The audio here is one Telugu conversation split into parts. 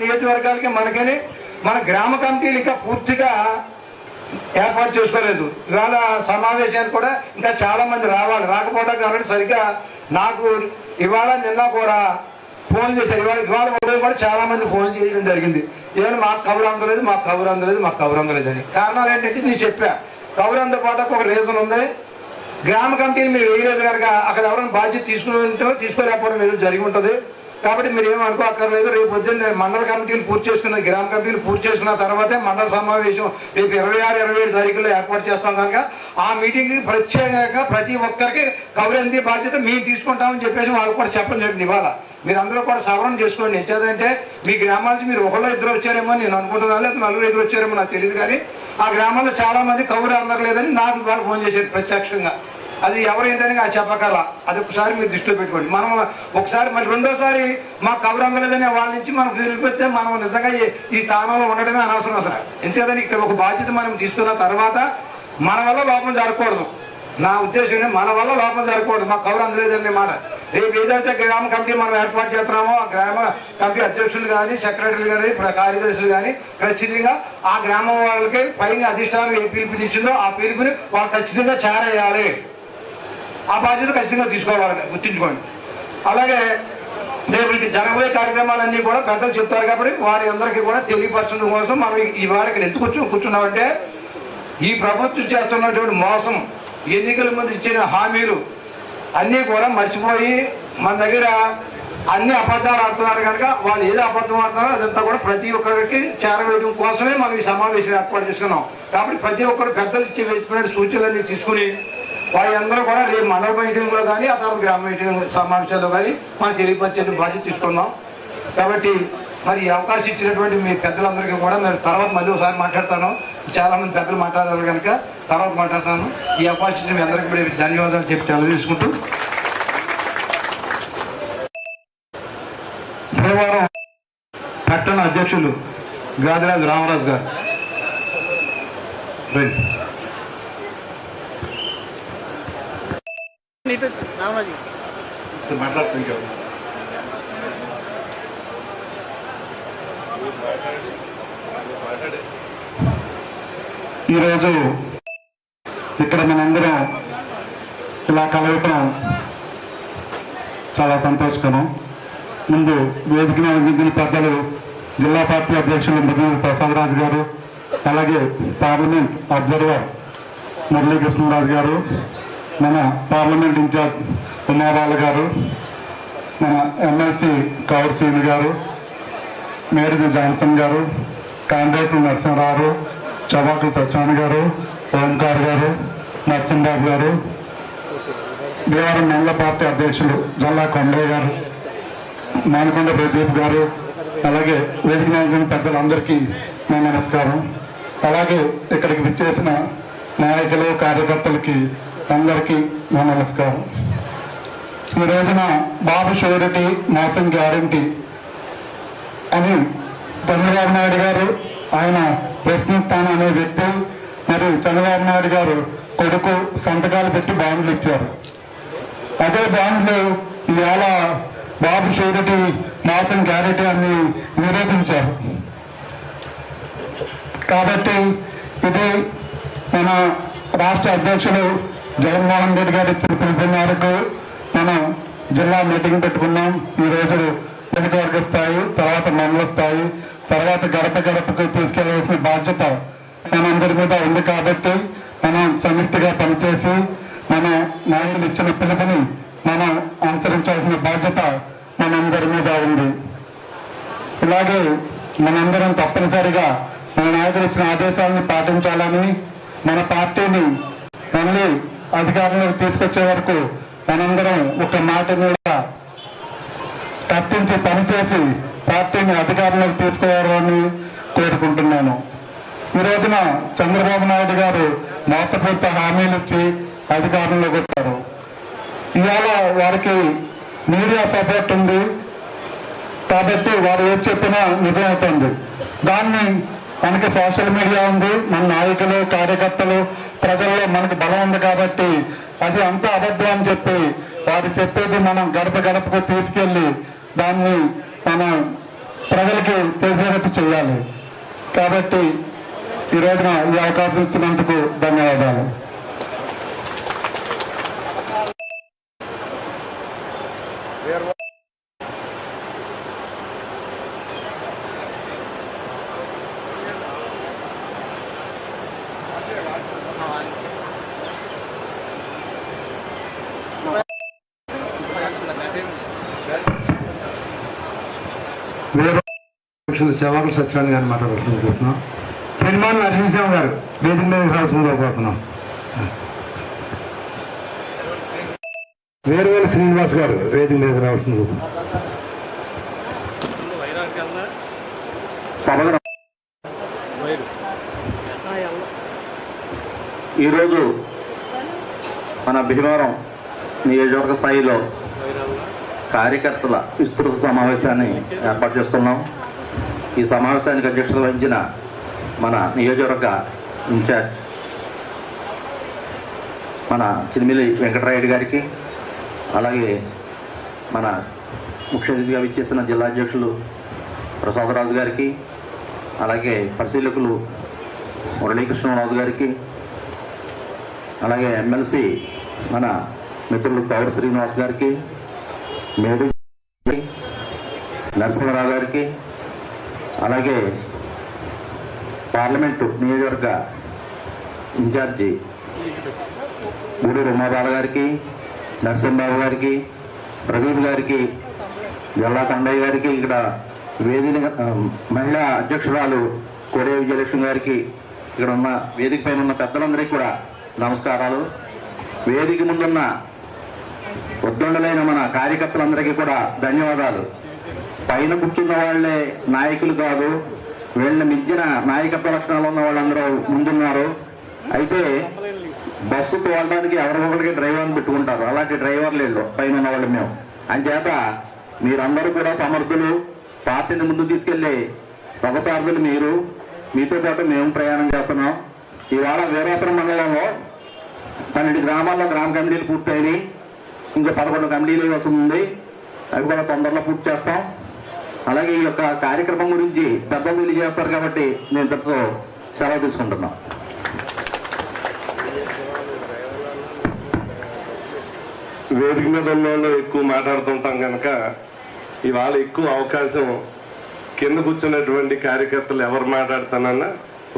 నియోజకవర్గాలకి మనకని మన గ్రామ కమిటీలు ఇంకా పూర్తిగా ఏర్పాటు చేసుకోలేదు. ఇవాళ సమావేశానికి కూడా ఇంకా చాలా మంది రావాలి. రాకపోవడం కాబట్టి సరిగ్గా నాకు ఇవాళ నిన్న కూడా ఫోన్ చేశారు. ఇవాళ ఇవాళ ఉదయం కూడా చాలా మంది ఫోన్ చేయడం జరిగింది. ఏమైనా మాకు కవర్ అందలేదు మాకు కవర్ అందలేదు మాకు కవర్ అందలేదు అని. కారణాలు ఏంటంటే నేను చెప్పా. కవర్ అందపాటు ఒక రీజన్ ఉంది. గ్రామ కమిటీలు మీరు వేయలేదు కనుక అక్కడ ఎవరైనా బాధ్యత తీసుకుని తీసుకోలేకపోవడం ఏదో జరిగి ఉంటుంది. కాబట్టి మీరు ఏం అనుకోక్కర్లేదు రేపు పొద్దున్న మండల కమిటీలు పూర్తి చేసుకున్న గ్రామ కమిటీలు పూర్తి చేసుకున్న తర్వాతే మండల సమావేశం రేపు ఇరవై ఆరు ఇరవై ఏడు తారీఖుల్లో ఏర్పాటు చేస్తాం కనుక ఆ మీటింగ్ ప్రత్యేకంగా ప్రతి ఒక్కరికి కవరంది బాధ్యత మేము తీసుకుంటామని చెప్పేసి వాళ్ళు కూడా చెప్పండి చెప్పండి ఇవాళ. మీరు అందరూ కూడా సవరణ చేసుకోండి. ఎంచేదంటే మీ గ్రామాల నుంచి మీరు ఒకళ్ళు ఇద్దరు వచ్చారేమో అని నేను అనుకుంటున్నాను లేదా నలుగురు ఇద్దరు వచ్చారేమో నాకు తెలియదు కానీ ఆ గ్రామాల్లో చాలా మంది కౌరు అందరు నాకు వాళ్ళు ఫోన్ చేశారు ప్రత్యక్షంగా. అది ఎవరేంటని ఆ చెప్పగల. అది ఒకసారి మీరు దృష్టిలో పెట్టుకోండి. మనం ఒకసారి మరి రెండోసారి మా కవర్ అందలేదని వాళ్ళ నుంచి మనం వెళ్ళిపోతే మనం నిజంగా ఈ- ఈ స్థానంలో ఉండడమే అనవసరం అసలు. ఎందుకంటే ఇక్కడ ఒక బాధ్యత మనం తీసుకున్న తర్వాత మన వల్ల లోపం జరగకూడదు. నా ఉద్దేశం మన వల్ల లోపం జరగకూడదు. మా కవర్ అందలేదనే మాట. రేపు ఏదైతే గ్రామ కమిటీ మనం ఏర్పాటు చేస్తున్నామో ఆ గ్రామ కమిటీ అధ్యక్షులు కానీ సెక్రటరీలు కానీ కార్యదర్శులు కానీ ఖచ్చితంగా ఆ గ్రామం వాళ్ళకి పైన అధిష్టానం ఏ పిలుపునిచ్చిందో ఆ పిలుపుని వాళ్ళు ఖచ్చితంగా చేరేయాలి. ఆ బాధ్యత ఖచ్చితంగా తీసుకోవాలి గుర్తించుకోండి. అలాగే రేపటికి జరగబోయే కార్యక్రమాలన్నీ కూడా పెద్దలు చెప్తారు కాబట్టి వారి అందరికీ కూడా తెలియపరచడం కోసం మనం ఈ ఇక్కడ ఎందుకు కూర్చు కూర్చున్నామంటే ఈ ప్రభుత్వం చేస్తున్నటువంటి మోసం ఎన్నికల ముందు ఇచ్చిన హామీలు అన్నీ కూడా మర్చిపోయి మన దగ్గర అన్ని అబద్ధాలు ఆడుతున్నారు కనుక వాళ్ళు ఏది అబద్ధం ఆడుతున్నారో అదంతా కూడా ప్రతి ఒక్కరికి చేరవేయడం కోసమే మనం ఈ సమావేశం ఏర్పాటు చేసుకున్నాం. కాబట్టి ప్రతి ఒక్కరు పెద్దలు ఇచ్చి వేసుకునే సూచనలన్నీ తీసుకుని వాళ్ళందరూ కూడా రేపు మండల మీటింగ్లో కానీ ఆ తర్వాత గ్రామ మీటింగ్ సమావేశాల్లో కానీ మనం తెలియపరిచే బాధ్యత తీసుకున్నాం కాబట్టి మరి ఈ అవకాశం ఇచ్చినటువంటి మీ పెద్దలందరికీ కూడా నేను తర్వాత మళ్ళీ ఒకసారి మాట్లాడతాను. చాలామంది పెద్దలు మాట్లాడారు కనుక తర్వాత మాట్లాడతాను. ఈ అవకాశం ఇచ్చిన మీ అందరికీ కూడా ధన్యవాదాలు చెప్పి తెలియజేసుకుంటూ. శనివారం పట్టణ అధ్యక్షులు గాదిరాజు రామరాజు గారు. రైట్ రండి మాట్లాడుతుంది ఈరోజు ఇక్కడ మనందరం ఇలా కలవటం చాలా సంతోషకరం. ముందు వేదిక మీద పెద్దలు జిల్లా పార్టీ అధ్యక్షులు మృగేంద్ర ప్రసాదరాజు గారు అలాగే పార్లమెంట్ అబ్జర్వర్ మురళీకృష్ణరాజు గారు మన పార్లమెంట్ ఇన్ఛార్జ్ ఉమాబాల గారు మన ఎమ్మెల్సీ కౌర్ సీని గారు మేరీ జాన్సన్ గారు కాండ్రేపు నరసింహరావు చవాకు సత్యాన్ గారు ఓంకార్ గారు నరసింహబాబు గారు భీమవరం మండల పార్టీ అధ్యక్షులు జల్లా కొండయ్య గారు మానకొండ ప్రదీప్ గారు అలాగే వేదిక నాయకులు పెద్దలందరికీ నా నమస్కారం. అలాగే ఇక్కడికి విచ్చేసిన నాయకులు కార్యకర్తలకి అందరికీ నా నమస్కారం. ఈ రోజున బాబు షూరిటీ మోసం గ్యారంటీ అని చంద్రబాబు నాయుడు గారు ఆయన ప్రశ్నిస్తాను అనే వ్యక్తి మరియు చంద్రబాబు నాయుడు గారు కొడుకు సంతకాలు పెట్టి బాండ్లు ఇచ్చారు. అదే బాండ్లు ఇవాళ బాబు షూరిటీ మోసం గ్యారెంటీ అని నిరూపించారు. కాబట్టి ఇది మన రాష్ట్ర అధ్యక్షుడు జగన్మోహన్ రెడ్డి గారు ఇచ్చిన పిలుపు మేరకు మనం జిల్లా మీటింగ్ పెట్టుకున్నాం. ఈ రోజు నియోజకవర్గ స్థాయి తర్వాత మండల స్థాయి తర్వాత గడప గడపకు తీసుకెళ్ళాల్సిన బాధ్యత మనందరి మీద ఉంది కాబట్టి మనం సమిష్టిగా పనిచేసి మన నాయకులు ఇచ్చిన పిలుపుని మనం అనుసరించాల్సిన బాధ్యత మనందరి మీద ఉంది. ఇలాగే మనందరం తప్పనిసరిగా మన నాయకులు ఇచ్చిన ఆదేశాలను పాటించాలని మన పార్టీని మళ్ళీ అధికారంలోకి తీసుకొచ్చే వరకు మనందరం ఒక మాట మీద కష్టించి పనిచేసి పార్టీని అధికారంలోకి తీసుకోవాలని కోరుకుంటున్నాను. ఈ రోజున చంద్రబాబు నాయుడు గారు మోసపూర్త హామీలు ఇచ్చి అధికారంలోకి వచ్చారు ఇవాళ వారికి మీడియా సపోర్ట్ ఉంది. కాబట్టి వారు ఏది చెప్పినా నిజమవుతుంది. దాన్ని మనకి సోషల్ మీడియా ఉంది. మన నాయకులు కార్యకర్తలు ప్రజల్లో మనకు బలం ఉంది కాబట్టి అది అంత అబద్ధం అని చెప్పి వారు చెప్పేది మనం గడప గడపకు తీసుకెళ్ళి దాన్ని మనం ప్రజలకి తెలిసేటట్టు చేయాలి. కాబట్టి ఈ రోజున ఈ అవకాశం ఇచ్చినందుకు ధన్యవాదాలు. చవాకులు సత్యనారాయణ గారిని మాట్లాడుతుంది కోరుతున్నాం. పెనుమాన్ నరసింహరావు గారు వేదిక మీదకి రావాల్సిందిగా కోరుతున్నాం. వేరువేల శ్రీనివాస్ గారు వేదిక మీదకి రావాల్సింది ఈరోజు మన భీమవరం నియోజకవర్గ స్థాయిలో కార్యకర్తల విస్తృత సమావేశాన్ని ఏర్పాటు చేస్తున్నాం. ఈ సమావేశానికి అధ్యక్షత వహించిన మన నియోజకవర్గ ఇన్ఛార్జ్ మన చినిమిలి వెంకటరాయుడు గారికి అలాగే మన ముఖ్య అతిథిగా విచ్చేసిన జిల్లా అధ్యక్షులు ప్రసాదరాజు గారికి అలాగే పరిశీలకులు మురళీకృష్ణరాజు గారికి అలాగే ఎమ్మెల్సీ మన మిత్రులు పవర్ శ్రీనివాస్ గారికి మేడు నరసింహరావు గారికి అలాగే పార్లమెంటు నియోజకవర్గ ఇన్ఛార్జి గూడూరు ఉమాబాల గారికి నరసింహబాబు గారికి ప్రదీప్ గారికి జల్లా కండయ్య గారికి ఇక్కడ వేదిక మహిళా అధ్యక్షురాలు కోడే విజయలక్ష్మి గారికి ఇక్కడ ఉన్న వేదిక పైన ఉన్న పెద్దలందరికీ కూడా నమస్కారాలు. వేదిక ముందున్న ఉద్దండలైన మన కార్యకర్తలందరికీ కూడా ధన్యవాదాలు. పైన కూర్చున్న వాళ్ళే నాయకులు కాదు వీళ్ళని మించిన నాయకత్వ లక్షణాలు ఉన్న వాళ్ళందరూ ముందున్నారు. అయితే బస్సుకు వెళ్ళడానికి ఎవరికొకరికి డ్రైవర్ని పెట్టుకుంటారు. అలాంటి డ్రైవర్లు వీళ్ళు పైన ఉన్న వాళ్ళు మేము. అంచేత మీరందరూ కూడా సమర్థులు పార్టీని ముందు తీసుకెళ్ళి రథసారథులు మీరు. మీతో పాటు మేము ప్రయాణం చేస్తున్నాం. ఇవాళ వీరాపురం మండలంలో పన్నెండు గ్రామాల్లో గ్రామ కమిటీలు పూర్తయినాయి. ఇంకా పదకొండు కమిటీలు వస్తుంది అవి కూడా తొందరలో పూర్తి చేస్తాం. అలాగే ఈ యొక్క కార్యక్రమం గురించి పెద్దలు తెలియజేస్తారు కాబట్టి నేను ఇంతటితో సెలవు తీసుకుంటున్నాం. వేదిక మీద ఉన్న వాళ్ళు ఎక్కువ మాట్లాడుతుంటాం కనుక ఇవాళ ఎక్కువ అవకాశం కింద కూర్చున్నటువంటి కార్యకర్తలు ఎవరు మాట్లాడుతానన్నా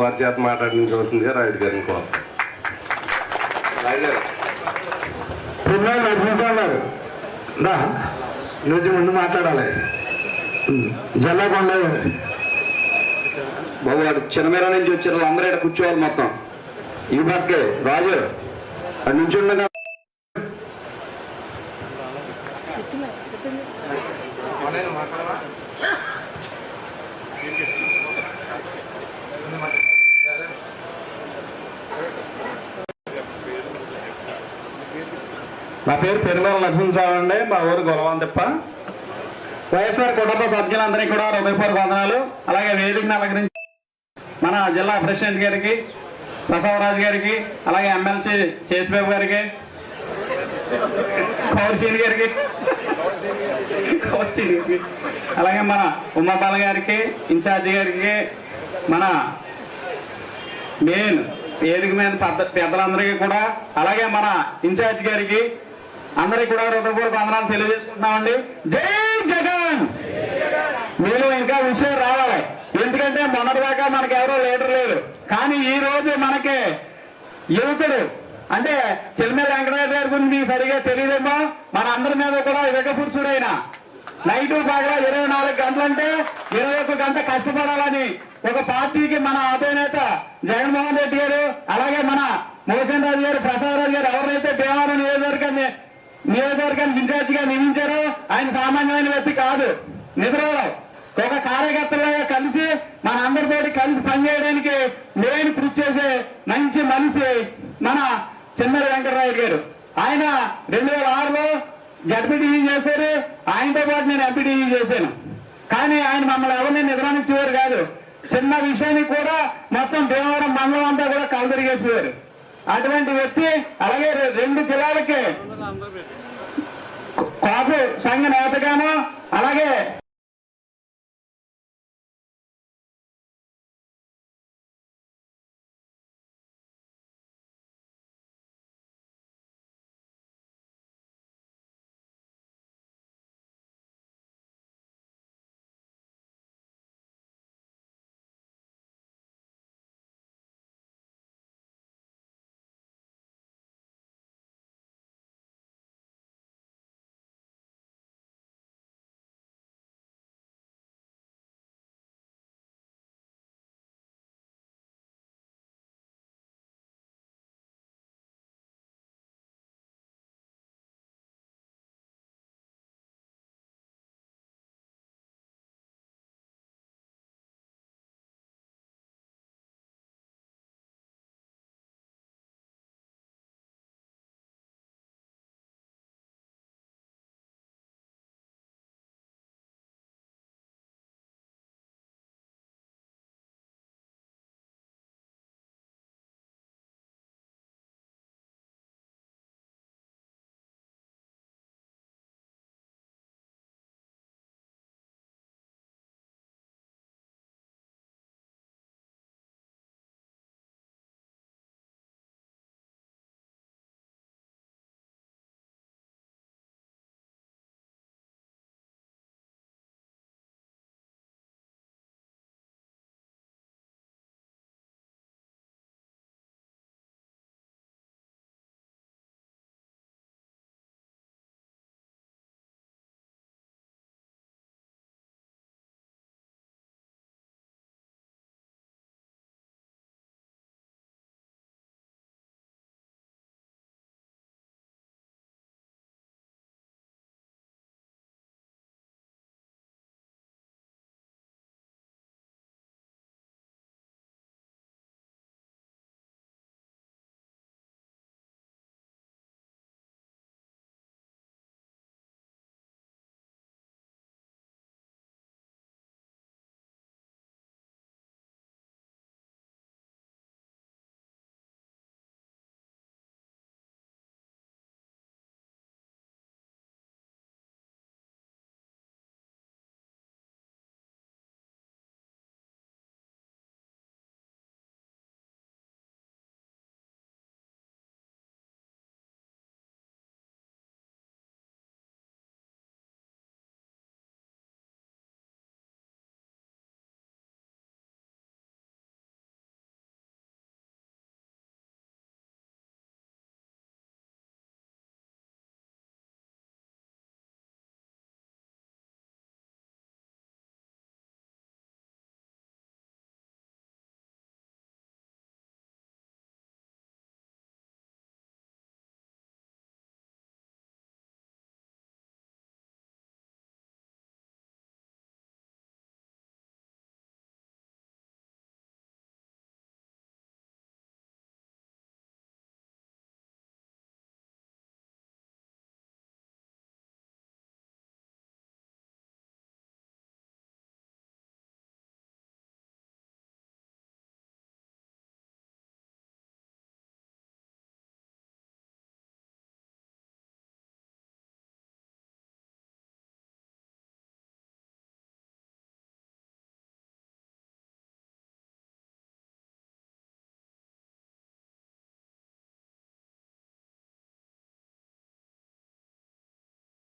వారి చేత మాట్లాడించవలసిందిగా రాయుడు గారిని కోరు రాయుడు గారు. పెనుమాన్ ముందు మాట్లాడాలి. జల్లకొండ. బాబు వాడు చిన్నమేర నుంచి వచ్చారు. అందరూ ఇక్కడ కూర్చోవాలి మొత్తం. ఈ పక్కే రాజు అటు నుంచి ఉండగా నా పేరు పెరుమల నరసింహరావు అండి. మా ఊరు గొలవంతిప్ప. వైఎస్ఆర్ కుటుంబ సభ్యులందరికీ కూడా హృదయపూర్వక వందనాలు. అలాగే వేదికను అలంకరించి మన జిల్లా ప్రెసిడెంట్ గారికి ప్రసవరాజు గారికి అలాగే ఎమ్మెల్సీ చేసిబాబు గారికి కౌర్సీని గారికి కౌర్సీని గారికి అలాగే మన ఉమాబాల గారికి ఇన్ఛార్జి గారికి మన మెయిన్ వేదిక మీద పెద్ద పెద్దలందరికీ కూడా అలాగే మన ఇన్ఛార్జ్ గారికి అందరికి కూడా హృదయపూర్వక వందనాలు తెలియజేసుకుంటున్నామండి. జై జగన్! మీరు ఇంకా విషయం రావాలి. ఎందుకంటే మొన్నటిదాకా మనకి ఎవరో లీడర్ లేరు. కానీ ఈ రోజు మనకి యువకుడు అంటే చిల్మెల వెంకటరాజు గారి గురించి మీకు సరిగా తెలియదేమో. మన అందరి మీద కూడా విగపురుషుడైన నైట్ బాగా ఇరవై నాలుగు గంటలంటే ఇరవై ఒక్క గంట కష్టపడాలని ఒక పార్టీకి మన అధినేత జగన్మోహన్ రెడ్డి గారు అలాగే మన మోహన్ రాజు గారు ప్రసాద్ రాజు గారు ఎవరైతే భీమవరం నియోజకవర్గాన్ని నియోజకవర్గాన్ని ఇన్ఛార్జిగా నియమించారు. ఆయన సామాన్యమైన వ్యక్తి కాదు. నిద్రరావు ఒక కార్యకర్తలాగా కలిసి మన అందరితోటి కలిసి పనిచేయడానికి నేను కృషి చేసే మంచి మనిషి మన చిన్నరి వెంకటరాయుడు గారు. ఆయన రెండు వేల ఆరులో జడ్పీటీఈ చేశారు. ఆయనతో పాటు నేను ఎంపీటీఈ చేశాను. కానీ ఆయన మమ్మల్ని ఎవరిని నిద్రానిచ్చేవారు కాదు. చిన్న విషయాన్ని కూడా మొత్తం భీమవరం మండలం అంతా కూడా కలదరిగేసేవారు అటువంటి వ్యక్తి అలాగే రెండు జిల్లాలకి కాపు సంఘ నేతగాను అలాగే